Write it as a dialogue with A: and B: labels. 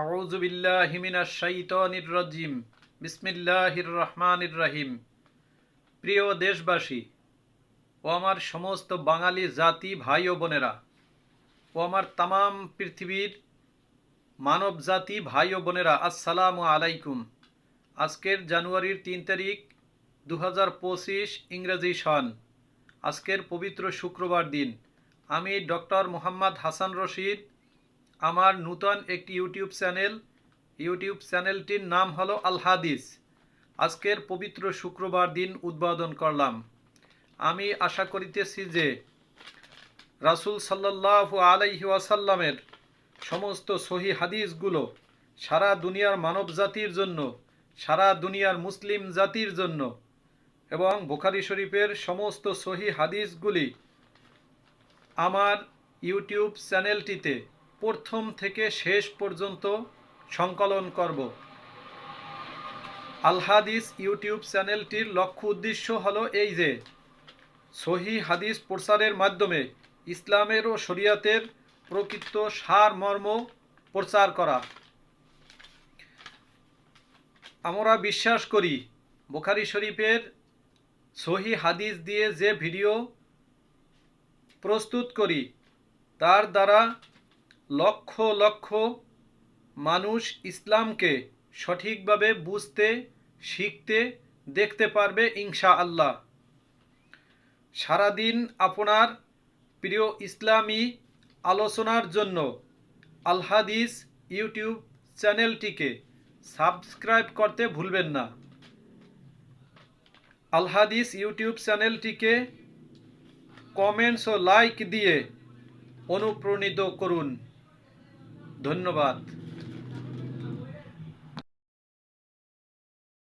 A: আউযু বিল্লাহি মিনাশ শাইতানির রাজিম। বিসমিল্লাহির রহমানির রহিম। প্রিয় দেশবাসী, ও আমার সমস্ত বাঙালি জাতি ভাই ও বোনেরা, ও আমার তামাম পৃথিবীর মানব জাতি ভাই ও বোনেরা, আসসালামু আলাইকুম। আজকের জানুয়ারির তিন তারিখ দু হাজার পঁচিশ ইংরেজি সন আজকের পবিত্র শুক্রবার দিন। আমি ডক্টর মোহাম্মদ হাসান রশিদ আমার নূতন একটি ইউটিউব চ্যানেল। ইউটিউব চ্যানেলটির নাম হলো আল হাদিস আজকের পবিত্র শুক্রবার দিন উদ্বোধন করলাম। আমি আশা করিতেছি যে রাসূল সাল্লাল্লাহু আলাইহি ওয়াসাল্লামের সমস্ত সহি হাদিসগুলো সারা দুনিয়ার মানব জাতির জন্য, সারা দুনিয়ার মুসলিম জাতির জন্য এবং বুখারি শরীফের সমস্ত সহি হাদিসগুলি আমার ইউটিউব চ্যানেলটিতে প্রথম থেকে শেষ পর্যন্ত সংকলন করব। আলহাদিস ইউটিউব চ্যানেলটির লক্ষ্য উদ্দেশ্য হলো এই যে, সহি হাদিস প্রচারের মাধ্যমে ইসলামের ও শরিয়াতের প্রকৃত সার মর্ম প্রচার করা। আমরা বিশ্বাস করি, বোখারি শরীফের সহি হাদিস দিয়ে যে ভিডিও প্রস্তুত করি, তার দ্বারা লক্ষ লক্ষ মানুষ ইসলামকে সঠিকভাবে বুঝতে, শিখতে, দেখতে পারবে ইনশা আল্লাহ সারাদিন আপনার প্রিয় ইসলামী আলোচনার জন্য আলহাদিস ইউটিউব চ্যানেলটিকে সাবস্ক্রাইব করতে ভুলবেন না। আলহাদিস ইউটিউব চ্যানেলটিকে কমেন্টস ও লাইক দিয়ে অনুপ্রাণিত করুন। धन्यवाद।